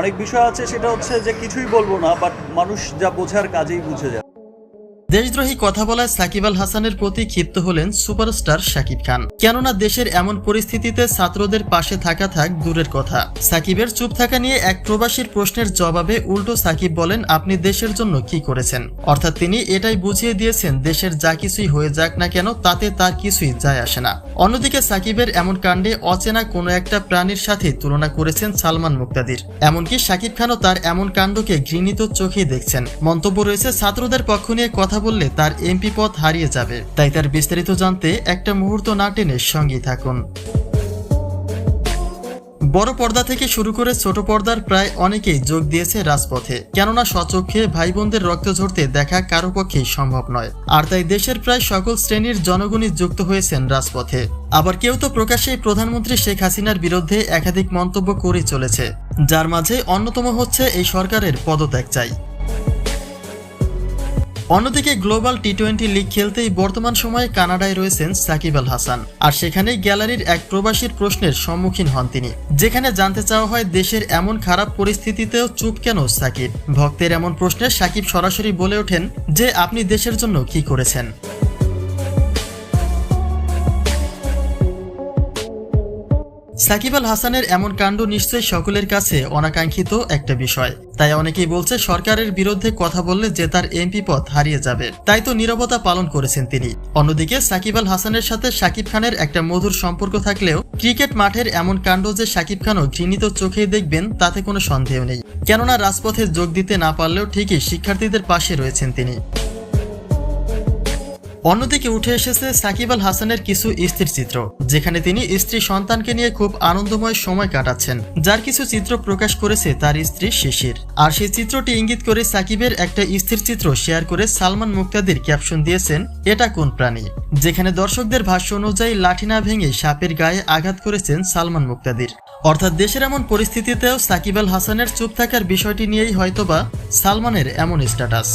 অনেক বিষয় আছে, সেটা হচ্ছে যে কিছুই বলব না বাট মানুষ যা বোঝার কাজেই বুঝে যায়। দেশদ্রোহী কথা বলায় সাকিব আল হাসানের প্রতি ক্ষিপ্ত হলেন সুপারস্টার শাকিব খান। কেননা দেশের এমন পরিস্থিতিতে ছাত্রদের পাশে থাকা থাক দূরের কথা। সাকিবের চুপ থাকা নিয়ে এক প্রবাসীর প্রশ্নের জবাবে উল্টো সাকিব বলেন, আপনি দেশের জন্য কি করেছেন? অর্থাৎ তিনি এটাই বুঝিয়ে দিয়েছেন, দেশের যা কিছুই হয়ে যাক না কেন, তাতে তার কিছুই যায় আসে না। অন্যদিকে সাকিবের এমন কাণ্ডে অচেনা কোনো একটা প্রাণীর সাথে তুলনা করেছেন সালমান মুক্তাদির। এমনকি সাকিব খানও তার এমন কাণ্ডকে ঘৃণিত চোখে দেখছেন। মন্তব্য রয়েছে, ছাত্রদের পক্ষ নিয়ে কথা বললে তার এমপি পদ হারিয়ে যাবে। তাই তার বিস্তারিত জানতে একটা মুহূর্ত না টেনে সঙ্গেই থাকুন। বড় পর্দা থেকে শুরু করে ছোট পর্দার প্রায় অনেকেই যোগ দিয়েছে রাজপথে। কেননা স্বচক্ষে ভাই বোনদের রক্ত ঝরতে দেখা কারও পক্ষেই সম্ভব নয়। আর তাই দেশের প্রায় সকল শ্রেণির জনগণই যুক্ত হয়েছেন রাজপথে। আবার কেউ তো প্রকাশ্যেই প্রধানমন্ত্রী শেখ হাসিনার বিরুদ্ধে একাধিক মন্তব্য করে চলেছে। যার মাঝে অন্যতম হচ্ছে এই সরকারের পদত্যাগ চাই। অন্যদিকে গ্লোবাল টি টোয়েন্টি লিগ খেলতেই বর্তমান সময়ে কানাডায় রয়েছেন সাকিব আল হাসান। আর সেখানে গ্যালারির এক প্রবাসীর প্রশ্নের সম্মুখীন হন তিনি, যেখানে জানতে চাওয়া হয় দেশের এমন খারাপ পরিস্থিতিতেও চুপ কেন সাকিব? ভক্তের এমন প্রশ্নে সাকিব সরাসরি বলে ওঠেন যে, আপনি দেশের জন্য কি করেছেন? সাকিব আল হাসানের এমন কাণ্ড নিশ্চয়ই সকলের কাছে অনাকাঙ্ক্ষিত একটা বিষয়। তাই অনেকেই বলছে, সরকারের বিরুদ্ধে কথা বললে যে তার এমপি পদ হারিয়ে যাবে। তাই তো নীরবতা পালন করেছেন তিনি। অন্যদিকে, সাকিব আল হাসানের সাথে সাকিব খানের একটা মধুর সম্পর্ক থাকলেও ক্রিকেট মাঠের এমন কাণ্ড যে সাকিব খানও ঘৃণিত চোখেই দেখবেন, তাতে কোনো সন্দেহ নেই। কেননা রাজপথে যোগ দিতে না পারলেও ঠিকই শিক্ষার্থীদের পাশে রয়েছেন তিনি। অন্যদিকে উঠে এসেছে সাকিব আল হাসানের কিছু স্থির চিত্র, যেখানে তিনি স্ত্রী সন্তানকে নিয়ে খুব আনন্দময় সময় কাটাচ্ছেন। যার কিছু চিত্র প্রকাশ করেছে তার স্ত্রী শিশির। আর সেই চিত্রটি ইঙ্গিত করে সাকিবের একটা স্থির চিত্র শেয়ার করে সালমান মুক্তাদির ক্যাপশন দিয়েছেন, এটা কোন প্রাণী? যেখানে দর্শকদের ভাষ্য অনুযায়ী লাঠি না ভেঙে সাপের গায়ে আঘাত করেছেন সালমান মুক্তাদির। অর্থাৎ দেশের এমন পরিস্থিতিতেও সাকিব আল হাসানের চুপ থাকার বিষয়টি নিয়েই হয়তোবা সালমানের এমন স্ট্যাটাস